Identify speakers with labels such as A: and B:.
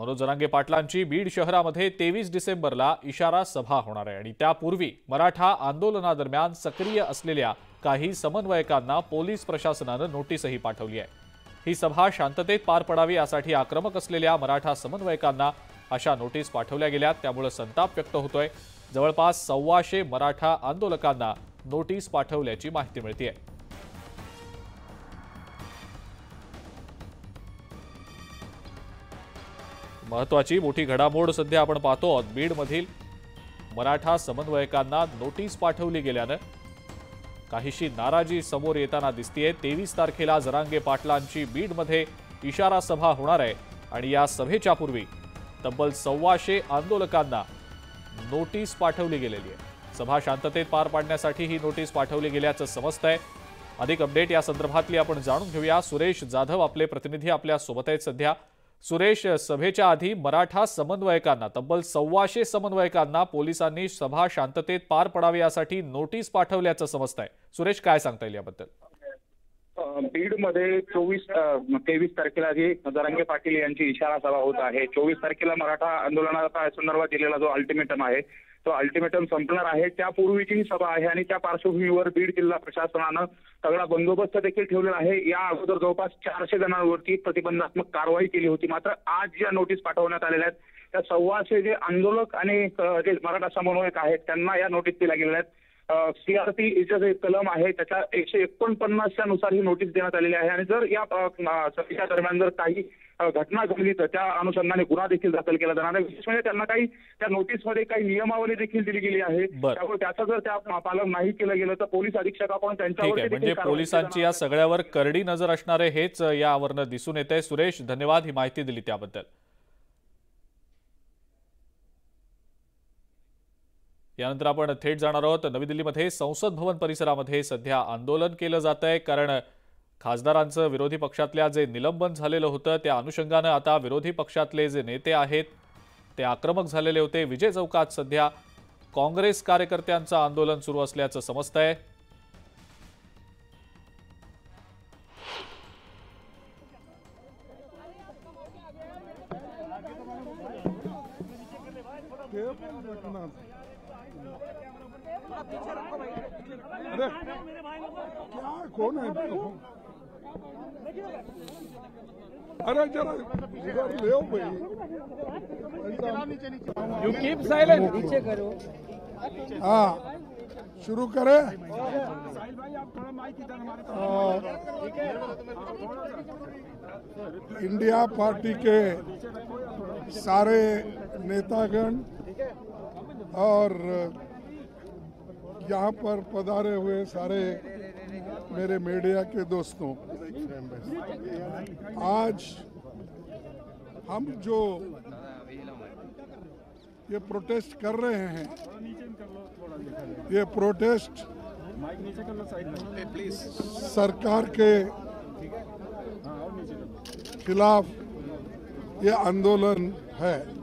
A: मनोज जरांगे पाटलांची बीड शहरामध्ये तेवीस डिसेंबरला इशारा सभा होणार आहे आणि त्यापूर्वी मराठा आंदोलनादरम्यान सक्रिय असलेल्या काही समन्वयकांना पोलीस प्रशासनानं नोटीसही पाठवली आहे. ही सभा शांततेत पार पडावी यासाठी आक्रमक असलेल्या मराठा समन्वयकांना अशा नोटीस पाठवल्या गेल्या त्यामुळे संताप व्यक्त होतोय. जवळपास सव्वाशे मराठा आंदोलकांना नोटीस पाठवल्याची माहिती मिळते महत्वाची मोठी घडामोड सध्या आपण पाहतो. आहोत बीडमधील मराठा समन्वयकांना नोटीस पाठवली गेल्यानं काहीशी नाराजी समोर येताना दिसतीये. तेवीस तारखेला जरांगे पाटलांची बीडमध्ये इशारा सभा होणार आहे आणि या सभेच्या पूर्वी तब्बल सव्वाशे आंदोलकांना नोटीस पाठवली गेलेली आहे. सभा शांततेत पार पाडण्यासाठी ही नोटीस पाठवली गेल्याचं समजतंय. अधिक अपडेट या संदर्भातली आपण जाणून घेऊया. सुरेश जाधव आपले प्रतिनिधी आपल्यासोबत आहेत सध्या. सुरेश सभेच्या आधी मराठा समन्वयकांना तब्बल सव्वाशे समन्वयकांना पोलिसांनी सभा शांततेत पार पडावी यासाठी नोटीस पाठवल्याचं समजतंय. सुरेश काय सांगता येईल याबद्दल?
B: बीडमध्ये चोवीस तेवीस तारखेला जी जरांगे पाटील यांची इशारा सभा होत आहे. चोवीस तारखेला मराठा आंदोलनाचा संदर्भात दिलेला जो अल्टिमेटम आहे तो अल्टिमेटम संपणार आहे. त्यापूर्वीची ही सभा आहे आणि त्या पार्श्वभूमीवर बीड जिल्हा प्रशासनानं सगळा बंदोबस्त देखील ठेवलेला आहे. या अगोदर जवळपास चारशे जणांवरती प्रतिबंधात्मक कारवाई केली होती. मात्र आज ज्या नोटीस पाठवण्यात आलेल्या आहेत त्या सव्वाशे जे आंदोलक आणि जे मराठा समन्वयक आहेत त्यांना या नोटीस दिल्या गेलेल्या आहेत. सीआरपीचं जे कलम आहे त्याच्या एकशे एकोणपन्नासच्या नुसार ही नोटीस देण्यात आलेली आहे. आणि जर या सभेच्या दरम्यान जर काही घटना घडली तर त्या अनुषंगाने गुन्हा देखील दाखल केला जाणार आहे. विशेष म्हणजे त्यांना काही त्या नोटीसमध्ये काही नियमावली देखील दिली गेली आहे. त्यामुळे त्याचं जर त्या पालन नाही केलं गेलं तर पोलीस अधीक्षक आपण त्यांच्यावर
A: म्हणजे पोलिसांची या सगळ्यावर करडी नजर असणारे हेच यावरनं दिसून येत आहे सुरेश धन्यवाद ही माहिती दिली त्याबद्दल. यानंतर आपण थेट जाणार आहोत. नवी दिल्लीमध्ये संसद भवन परिसरामध्ये सध्या आंदोलन केलं जात आहे कारण खासदारांचं विरोधी पक्षातल्या जे निलंबन झालेलं होतं त्या अनुषंगानं आता विरोधी पक्षातले जे नेते आहेत ते आक्रमक झालेले होते. विजय चौकात सध्या काँग्रेस कार्यकर्त्यांचं आंदोलन सुरू असल्याचं समजतंय.
C: अरे क्या कौन है अरे जरा इधर ले भाई यू कीप साइलेंट नीचे करो। हाँ शुरू करें। अ, इंडिया पार्टी के सारे नेतागण और, यहाँ पर पधारे हुए सारे मेरे मीडिया के दोस्तों, आज हम जो ये प्रोटेस्ट कर रहे हैं, ये प्रोटेस्ट सरकार के खिलाफ ये आंदोलन है।